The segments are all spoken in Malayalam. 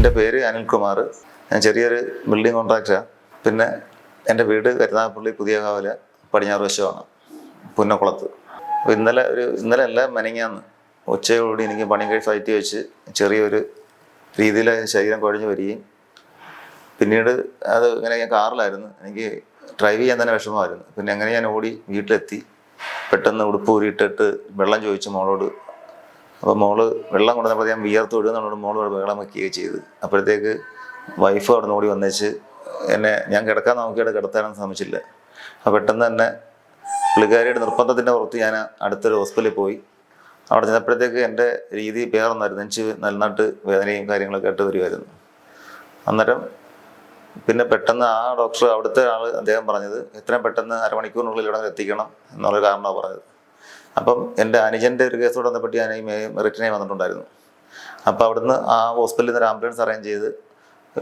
എന്റെ പേര് അനിൽകുമാർ. ഞാൻ ചെറിയൊരു ബിൽഡിംഗ് കോൺട്രാക്ടറാണ് പിന്നെ എന്റെ വീട് കരുനാഗപ്പള്ളി പുതിയ കാവൽ പടിഞ്ഞാറ് വശമാണ് പുന്നക്കുളത്ത്. അപ്പോൾ ഇന്നലെ ഒരു ഇന്നലെ അല്ല മനങ്ങിയാന്ന് ഉച്ചയോടുകൂടി എനിക്ക് പണി കഴിച്ച് ഫൈറ്റ് വെച്ച് ചെറിയൊരു രീതിയിൽ ശരീരം കുഴഞ്ഞു വരികയും പിന്നീട് അത് ഇങ്ങനെ ഞാൻ കാറിലായിരുന്നു. എനിക്ക് ഡ്രൈവ് ചെയ്യാൻ തന്നെ വിഷമമായിരുന്നു. പിന്നെ അങ്ങനെ ഞാൻ ഓടി വീട്ടിലെത്തി പെട്ടെന്ന് ഉടുപ്പ് ഊരിയിട്ടിട്ട് വെള്ളം ചോദിച്ചു മോളോട് അപ്പോൾ മോൾ വെള്ളം കൊണ്ടുവന്നപ്പോൾ ഞാൻ വിയർത്ത് വിടുന്നതുകൊണ്ട് മോൾ വെള്ളം വയ്ക്കുകയും ചെയ്ത്. അപ്പോഴത്തേക്ക് വൈഫ് അവിടെ നിന്ന് ഓടി വന്നേച്ച് എന്നെ ഞാൻ കിടക്കാൻ നോക്കിയിട്ട് കിടത്താനൊന്നും ശ്രമിച്ചില്ല അപ്പോൾ പെട്ടെന്ന് തന്നെ പുള്ളിക്കാരിയുടെ നിർബന്ധത്തിന്റെ പുറത്ത് ഞാൻ അടുത്തൊരു ഹോസ്പിറ്റലിൽ പോയി. അവിടെ ചെന്നപ്പോഴത്തേക്ക് എന്റെ രീതി പേറൊന്നായിരുന്നു എനിക്ക് നന്നായിട്ട് വേദനയും കാര്യങ്ങളൊക്കെ ആയിട്ട് വരുമായിരുന്നു. അന്നേരം പിന്നെ പെട്ടെന്ന് ആ ഡോക്ടർ അവിടുത്തെ ആൾ അദ്ദേഹം പറഞ്ഞത് എത്രയും പെട്ടെന്ന് അരമണിക്കൂറിനുള്ളിൽ ഇവിടെ എത്തിക്കണം എന്നുള്ള കാരണമാണ് പറഞ്ഞത്. അപ്പം എന്റെ അനുജന്റെ ഒരു കേസോട് ബന്ധപ്പെട്ട് ഞാൻ ഈ മെറിറ്റിനെ വന്നിട്ടുണ്ടായിരുന്നു. അപ്പോൾ അവിടുന്ന് ആ ഹോസ്പിറ്റലിൽ നിന്ന് ഒരു ആംബുലൻസ് അറേഞ്ച് ചെയ്ത്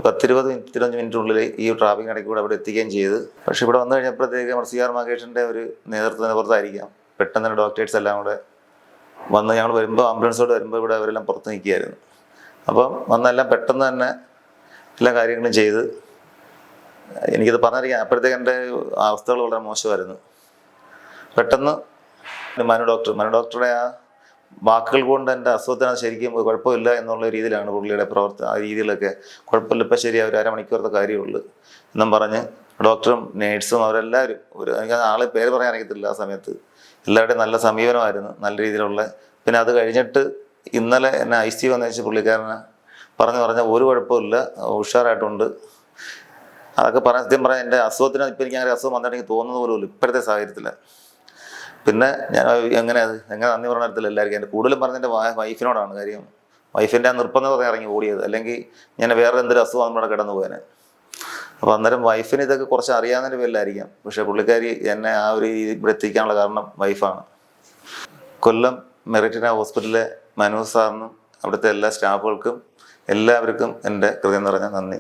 പത്തിരുപത് ഇരുപത്തഞ്ച് മിനിറ്റിനുള്ളിൽ ഈ ട്രാഫിക് ഇടയ്ക്ക് കൂടെ അവിടെ എത്തിക്കുകയും ചെയ്ത്. പക്ഷേ ഇവിടെ വന്നു കഴിഞ്ഞപ്പോഴത്തേക്ക് നമ്മുടെ സി ആർ മഹേഷിന്റെ ഒരു നേതൃത്വത്തിന് പുറത്തായിരിക്കാം. പെട്ടെന്ന് തന്നെ ഡോക്ടേഴ്സ് എല്ലാം കൂടെ വന്ന് ഞങ്ങൾ വരുമ്പോൾ ആംബുലൻസോട് വരുമ്പോൾ ഇവിടെ അവരെല്ലാം പുറത്ത് നിൽക്കുകയായിരുന്നു. അപ്പം വന്നെല്ലാം പെട്ടെന്ന് തന്നെ എല്ലാ കാര്യങ്ങളും ചെയ്ത് എനിക്കത് പറഞ്ഞറിയാം അപ്പോഴത്തേക്ക് എന്റെ അവസ്ഥകൾ വളരെ മോശമായിരുന്നു. പെട്ടെന്ന് മനു ഡോക്ടർ. മനു ഡോക്ടറുടെ ആ വാക്കുകൾ കൊണ്ട് എന്റെ അസുഖത്തിന് ശരിക്കും കുഴപ്പമില്ല എന്നുള്ള രീതിയിലാണ് പുള്ളിയുടെ പ്രവർത്തന ആ രീതിയിലൊക്കെ കുഴപ്പമില്ല. ഇപ്പം ശരി ഒരു അരമണിക്കൂറത്തെ കാര്യമുള്ളൂ എന്നും പറഞ്ഞ് ഡോക്ടറും നേഴ്സും അവരെല്ലാവരും ഒരു എനിക്ക് ആളെ പേര് പറയാൻ അറിയത്തില്ല ആ സമയത്ത്. എല്ലാവരുടെയും നല്ല സമീപനമായിരുന്നു നല്ല രീതിയിലുള്ള. പിന്നെ അത് കഴിഞ്ഞിട്ട് ഇന്നലെ എന്നെ ഐ സി വന്നു വെച്ച് പുള്ളിക്കാരനെ പറഞ്ഞു പറഞ്ഞ ഒരു കുഴപ്പമില്ല ഉഷാറായിട്ടുണ്ട്. അതൊക്കെ പറഞ്ഞ സത്യം പറഞ്ഞാൽ എന്റെ അസുഖത്തിന് ഇപ്പം എനിക്ക് അങ്ങനെ അസുഖം വന്നിട്ടെങ്കിൽ തോന്നുന്നത് പോലും ഇപ്പോഴത്തെ സാഹചര്യത്തിൽ പിന്നെ ഞാൻ എങ്ങനെ എങ്ങനെ നന്ദി പറഞ്ഞ തരത്തില്ല എല്ലാവർക്കും എന്റെ കൂടുതലും പറഞ്ഞ എന്റെ വൈഫിനോടാണ് കാര്യം. വൈഫിന്റെ ആ നിർബന്ധം ഇറങ്ങി ഓടിയത്. അല്ലെങ്കിൽ ഞാൻ വേറെ എന്തൊരു അസുഖം നമ്മുടെ കിടന്നു പോയേനെ. അപ്പോൾ അന്നേരം വൈഫിന് ഇതൊക്കെ കുറച്ച് അറിയാവുന്നതിന്റെ പേരിലായിരിക്കാം. പക്ഷേ പുള്ളിക്കാരി എന്നെ ആ ഒരു രീതി ഇവിടെ എത്തിക്കാനുള്ള കാരണം വൈഫാണ്. കൊല്ലം മെറിറ്റിന ഹോസ്പിറ്റലിലെ മനു സാറിനും അവിടുത്തെ എല്ലാ സ്റ്റാഫുകൾക്കും എല്ലാവർക്കും എന്റെ ഹൃദയം നിറഞ്ഞ നന്ദി.